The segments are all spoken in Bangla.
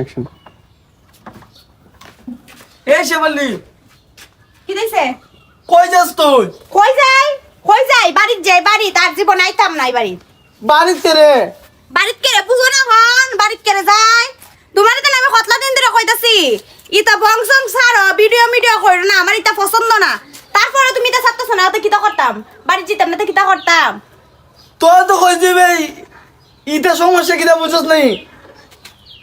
অ্যাকশন এই শেফালি! কি দিছে? কই যাস তুই? কই যাই? কই যাই? বাড়িত যাই বাড়ি। তার জীবন আইতাম নাই বাড়ি। বাড়িতে রে? বাড়িত কেড়ে বুঝো না হন বাড়িত কেড়ে যাই তোমার তো আমি কতলা দিন ধরে কইতাছি? ইতা বংশং সার ভিডিও ভিডিও কইরো না আমার ইতা পছন্দ না। তারপরে তুমি ইতা ছাড়তেছ না তো কিতা করতাম? বাড়ি যেতাম না তো কিতা করতাম? তোর তো কই দিবে ইটা সমস্যা কিটা বুঝছ নাই?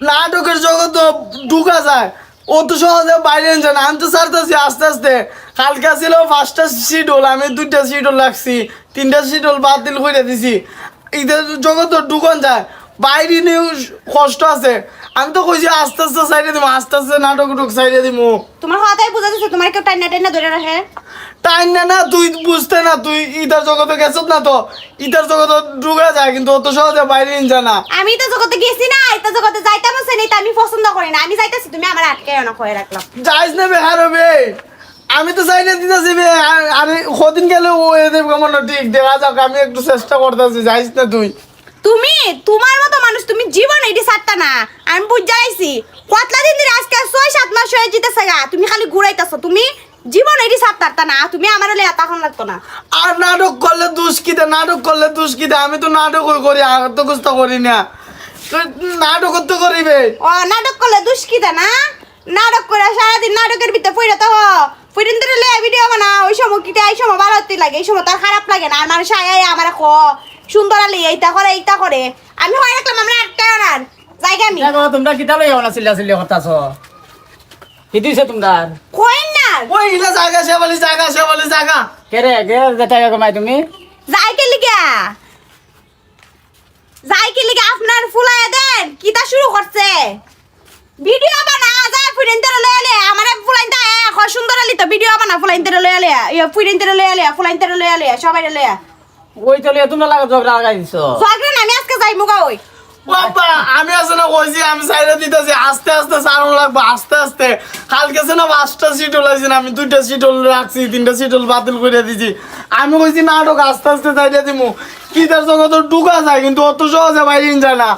নাটকের জগৎ তো ঢুকা যায়। ও তো সহজে বাইরে যায় না। আমি তো ছাড়তেছি আস্তে আস্তে। কালকে ছিল পাঁচটা শিডিউল আমি দুইটা শিডিউল লাগছি তিনটা শিডিউল বাতিল করে দিছি। ঈদের জগৎ তো ঢুকন যায়। বাইরে নিয়েও কষ্ট আছে। আমি তো কইছি আস্তে আস্তে সাইডে দিব আস্তে আস্তে নাটক টুক সাইডে দিব তোমার হতাই বুঝা দিছে তোমার কেউ টাইনা টাইনা ধরে রাখে। টাইম না না তুই বুঝতে না তুই ইটার জগতে গেছত না তো। ইটার জগতে ঢুকা যায় কিন্তু অত সহজে বাইরে যায় না। আমি তো জগতে গেছি না এটা জগতে যাইতাম আছে না আমি পছন্দ করি না আমি যাইতাছি তুমি আমার আটকে না কয়ে রাখলাম। যাইস না বেহার হবে আমি তো চাই না দিতেছি বে আমি কদিন গেলে ও এদের কেমন ঠিক দেখা যাক আমি একটু চেষ্টা করতেছি যাইস না তুই। তুমি তোমার মতো মানুষ তুমি জীবন এটি সারতা না। আমি বুঝ যাইছি কতলা দিন ধরে আজকে ছয় সাত মাস হয়ে যেতেছে গা তুমি খালি ঘুরাইতেছ তুমি জীবন এটি সারতা না তুমি আমার লে তখন লাগতো না। আর নাটক করলে দুষ্কিতে নাটক করলে দুষ্কিতে আমি তো নাটক করি আর তো করি না। তুই নাটক তো করিবে ও নাটক করলে দুষ্কিতা না? নাটক করে সারাদিন নাটকের ভিতরে পড়ে তো ফুরিন ধরে লে ভিডিও বানা ওই সময় কিটা এই সময় ভালো লাগে। এই সময় তার খারাপ লাগে না। আর মানুষ আয় আমার ক। সুন্দর আলি এইটা করে এইটা করে। আমি হয় রাখলাম আমরা আটকে আনার জায়গা আমি। দেখো তোমরা কিতা লই আওনা চিল্লা চিল্লি করতাছ কি দিছে তোমরা কইন না ওই ইলা জায়গা সে বলি জায়গা সে বলি জায়গা। কে রে কে যেটা কমাই তুমি? যাই কে লিগা। যাই কে লিগা আপনার ফুলায় দেন। কিতা শুরু করছে ভিডিও বানা যায় ফুরিন তেরে লয়ে আলে আমারে ফুলাইন তা এক সুন্দর আলি তো ভিডিও বানা ফুলাইন তেরে লয়ে আলে ইয়া ফুরিন তেরে লয়ে আলে ফুলাইন তেরে লয়ে আলে সবাই লয়ে ওই তো চলে তোমরা লাগা ঝগড়া লাগাই দিছো। সোয়াগ্রেন আমি আজকে যাই মুগা ওই। বাবা আমি আছে না কইছি আমি সাইডে দিতেছি আস্তে আস্তে সারণ লাগবে আস্তে আস্তে। কালকে আছে না পাঁচটা সিট হলাইছি আমি দুইটা সিট রাখছি তিনটা সিট বাতিল করে দিছি। আমি কইছি নাটক আস্তে আস্তে সাইডে দিমু। কি তার জগৎ ঢুকা যায় কিন্তু অত সহজে বাইরে যায় না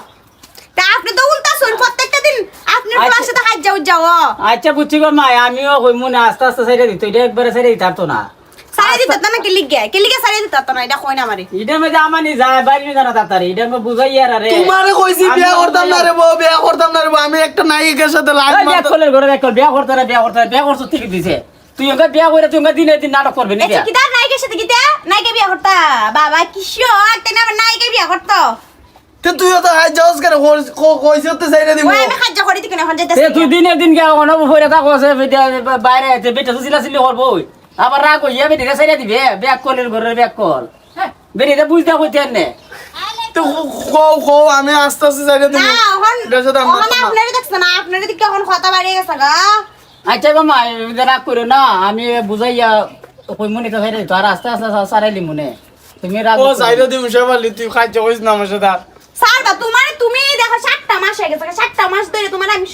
তা আপনি তো উল্টা শুন প্রত্যেকটা দিন আপনি ফুলার সাথে হাত যাও যাও আচ্ছা বুঝছি গো মাই আমিও কই মনে আস্তে আস্তে সাইডে দিত এটা একবারে সাইডে দিতে পারতো না। সারে দিতে না কি লিগে? কি লিগে সারে দিতে না? এটা কই না এটা যায় বাইরে জানা তাড়াতাড়ি এটা আমি বুঝাই আর আরে। তোমারে কইছি বিয়া করতাম না রে বউ বিয়া করতাম না রে আমি একটা নায়িকের সাথে লাইন বিয়া করলে ঘরে দেখ বিয়া করতে না বিয়া করতে না, বিয়া করছ ঠিক দিছে। তুই ওকে বিয়া করে তুই ওকে দিনে দিন নাটক করবে আচ্ছা কিতা? নায়িকের সাথে কিতা? নায়িকা বিয়া করতা? বাবা কিশো একটা না নায়িকা বিয়া করতো? তো তুইও তো হাই যাওস করে কইছি তো সাইডে দিমু। ওই আমি খাজ্জা করি দিকে এখন যাইতাছি তুই দিনের দিন গিয়া অনব সে বেটা- বাইরে বেটা তো চিলা চিলি করব। ওই। আবার রাগ হইয়া বেটিটা সাইডা দিবে। ব্যাগ কলের ঘরের ব্যাগ কল। বেটিটা বুঝতে কইতে নে তো কও কও আমি আস্তে আস্তে না এখন সাথে আমরা এখন আপনারে দেখছ না আপনারে দিকে এখন কথা বাড়িয়ে গেছে গা। আচ্ছা এবার রাগ করো না আমি বুঝাইয়া কই মনে তো দিত আর আস্তে আস্তে সারাইলি মনে। তুমি রাগ ও না। সাইডে দিমু সেবালি তুই খাইছ কইছ না আমার সাথে। স্যার তোমার তুমি দেখো সাতটা মাস হয়ে গেছে সাতটা মাস ধরে তোমার আমি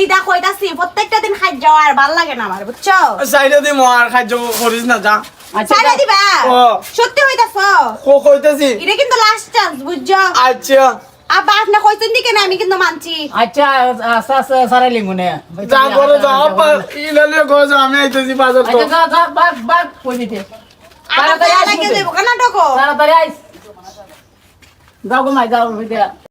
ই দেখো কইতাছি প্রত্যেকটা দিন খাই যাওয়া আর ভালো লাগে না আমার বুঝছ? সাইডে দিমু আর খাইছ করিস না যা। আচ্ছা দিবা? সত্যি হইতাছ? কো কইতাছি। এটা কিন্তু লাস্ট চান্স বুঝছ? আচ্ছা। আব্বা আপনি কইছেন দিকে না আমি কিন্তু মানছি। আচ্ছা আস্তে আস্তে সারাইলি যা করে যাও আপা ইলালে করে যাও আমি আইতেছি বাজার তো। আচ্ছা যা যা বাগ বাগ কই দিতে? তাড়াতাড়ি আইস। যাও গো মাই যাও বিদ্যা